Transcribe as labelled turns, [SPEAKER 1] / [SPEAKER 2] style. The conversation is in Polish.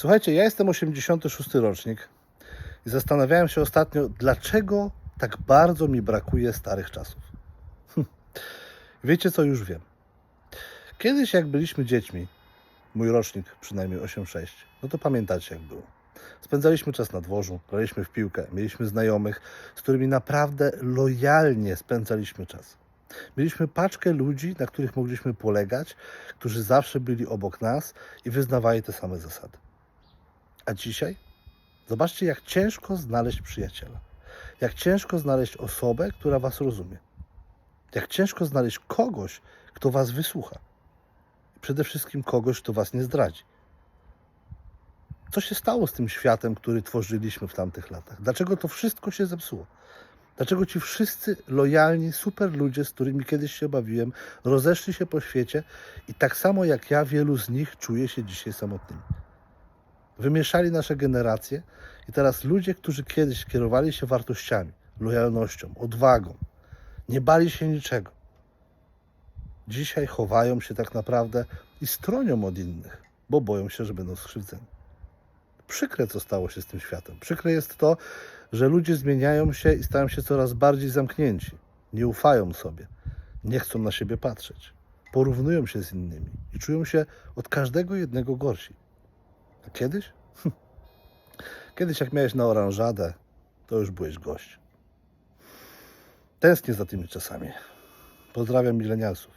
[SPEAKER 1] Słuchajcie, ja jestem 86 rocznik i zastanawiałem się ostatnio, dlaczego tak bardzo mi brakuje starych czasów. Hm. Wiecie co, już wiem. Kiedyś jak byliśmy dziećmi, mój rocznik przynajmniej 8-6, no to pamiętacie jak było. Spędzaliśmy czas na dworzu, graliśmy w piłkę, mieliśmy znajomych, z którymi naprawdę lojalnie spędzaliśmy czas. Mieliśmy paczkę ludzi, na których mogliśmy polegać, którzy zawsze byli obok nas i wyznawali te same zasady. A dzisiaj? Zobaczcie, jak ciężko znaleźć przyjaciela. Jak ciężko znaleźć osobę, która Was rozumie. Jak ciężko znaleźć kogoś, kto Was wysłucha. Przede wszystkim kogoś, kto Was nie zdradzi. Co się stało z tym światem, który tworzyliśmy w tamtych latach? Dlaczego to wszystko się zepsuło? Dlaczego ci wszyscy lojalni, super ludzie, z którymi kiedyś się bawiłem, rozeszli się po świecie i tak samo jak ja, wielu z nich czuje się dzisiaj samotnymi? Wymieszali nasze generacje i teraz ludzie, którzy kiedyś kierowali się wartościami, lojalnością, odwagą, nie bali się niczego, dzisiaj chowają się tak naprawdę i stronią od innych, bo boją się, że będą skrzywdzeni. Przykre, co stało się z tym światem. Przykre jest to, że ludzie zmieniają się i stają się coraz bardziej zamknięci. Nie ufają sobie, nie chcą na siebie patrzeć, porównują się z innymi i czują się od każdego jednego gorsi. A kiedyś? Kiedyś, jak miałeś na oranżadę, to już byłeś gość. Tęsknię za tymi czasami. Pozdrawiam milenialsów.